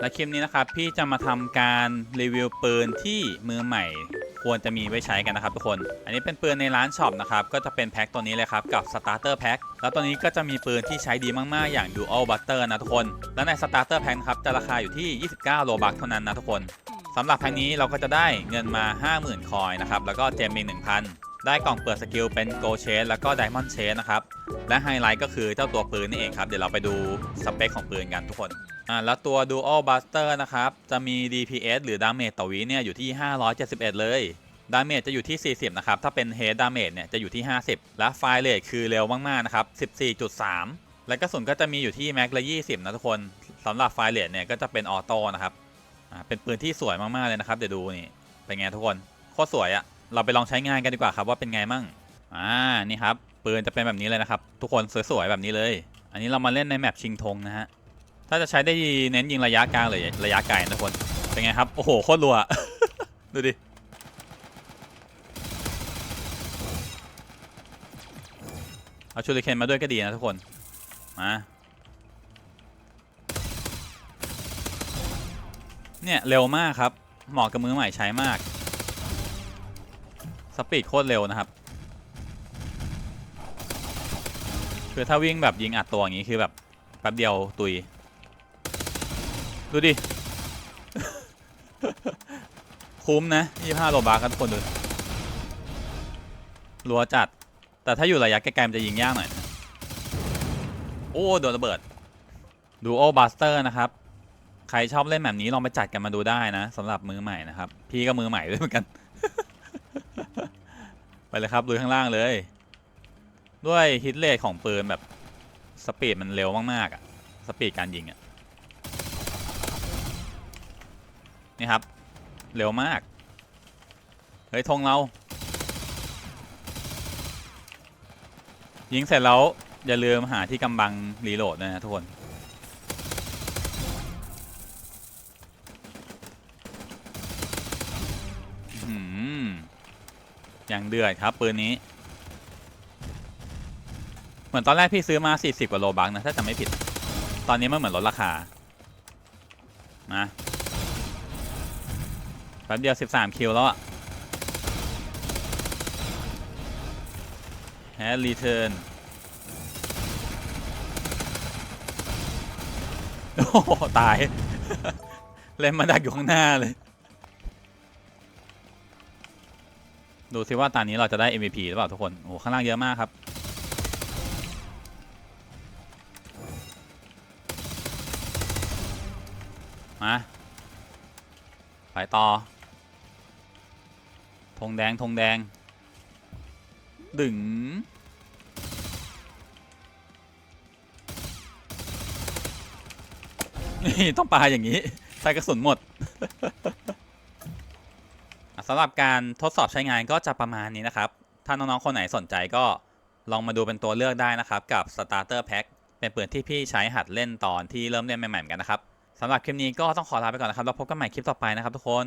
และคลิปนี้นะครับพี่จะมาทำการรีวิวปืนที่มือใหม่ ควรจะมีไว้ใช้กันนะครับทุกคน อันนี้เป็นปืนในร้านช็อปนะครับก็จะเป็นแพ็คตัวนี้เลยครับกับ Starter Pack แล้วตัวนี้ก็จะมีปืนที่ใช้ดีมาก ๆ อย่าง Dual Butter นะทุกคน และใน Starter Pack นะครับจะราคาอยู่ที่ 29 โลบัคเท่านั้นนะทุกคนสำหรับแพ็คนี้เราก็จะได้เงินมา 50,000 คอยนะครับแล้วก็เจมอีก1,000 ได้กล่องเปิดสกิลเป็น Gold Chase แล้วก็ Diamond Chase นะครับ และไฮไลท์ก็คือเจ้าตัวปืนนี่เองครับ เดี๋ยวเราไปดูสเปคของปืนกันทุกคนอ่าแล้วตัว Dual Buster นะครับ จะมี DPS หรือ Damage ต่อวิเนี่ยอยู่ที่ 571 เลย Damage จะอยู่ที่ 40 นะครับ ถ้าเป็น Head Damage เนี่ยจะอยู่ที่ 50 และ Fire Rate คือเร็วมาก ๆ นะครับ 14.3 และกระสุนก็จะมีอยู่ที่แม็กละ 20 นะทุกคนสำหรับ Fire Rate เนี่ยก็จะเป็นออโต้นะครับอ่าเป็นปืนที่สวยมาก ๆ เลยนะครับ เดี๋ยวดูนี่ เป็นไงทุกคน โคตรสวยอะ เราไปลองใช้งานกันดีกว่าครับว่าเป็นไงมั่งอ่านี่ครับปืนจะเป็นแบบนี้เลยนะครับ ทุกคนสวยๆแบบนี้เลย อันนี้เรามาเล่นในแมปชิงธงนะฮะถ้าจะใช้ได้ดีเน้นยิงระยะกลางเลยระยะไกลนะทุกคนเป็นไงครับโอ้โหโคตรรัวดูดิเอาชูริเคนมาด้วยก็ดีนะทุกคนมาเนี่ยเร็วมากครับเหมาะกับมือใหม่ใช้มาก สปีดโคตรเร็วนะครับ คือถ้าวิ่งแบบยิงอัดตัวอย่างนี้คือแบบแป๊บเดียวตุย ดูดิ คุ้มนะ25โลบาร์ครับทุกคนดูรัวจัด แต่ถ้าอยู่ระยะไกลๆมันจะยิงยากหน่อย โอ้ โดนระเบิดดูโอบัสเตอร์นะครับ ใครชอบเล่นแบบนี้ลองไปจัดกันมาดูได้นะสำหรับมือใหม่นะครับ พี่ก็มือใหม่ด้วยเหมือนกัน ไปเลยครับลุยข้างล่างเลย ด้วยฮิตเรทของปืนแบบสปีดมันเร็วมากๆอะสปีดการยิงอะนี่ครับ เร็วมาก เฮ้ยธงเรา ยิงเสร็จแล้ว อย่าลืมหาที่กำบังรีโหลดด้วยนะทุกคน อื้อหือ อย่างเดือดครับปืนนี้ เหมือนตอนแรกพี่ซื้อมา 40 กว่าโลบักนะถ้าจำไม่ผิด ตอนนี้มันเหมือนลดราคามาแป๊บเดียว 13 คิวแล้วอะแฮร์รีเทิร์นโอ้ตาย เล่นมาดักอยู่ข้างหน้าเลย ดูซิว่าตอนนี้เราจะได้ MVP หรือเปล่าทุกคน โอ้โหข้างล่างเยอะมากครับ มาไปต่อ ธงแดง ธงแดง ดึง นี่ ต้องปาอย่างนี้ ใส่กระสุนหมด สำหรับการทดสอบใช้งานก็จะประมาณนี้นะครับ ถ้าน้องๆ คนไหนสนใจก็ลองมาดูเป็นตัวเลือกได้นะครับ กับ Starter Pack เป็นปืนที่พี่ใช้หัดเล่นตอนที่เริ่มเล่นใหม่ๆกันนะครับสำหรับคลิปนี้ก็ต้องขอลาไปก่อนนะครับ แล้วพบกันใหม่คลิปต่อไปนะครับทุกคน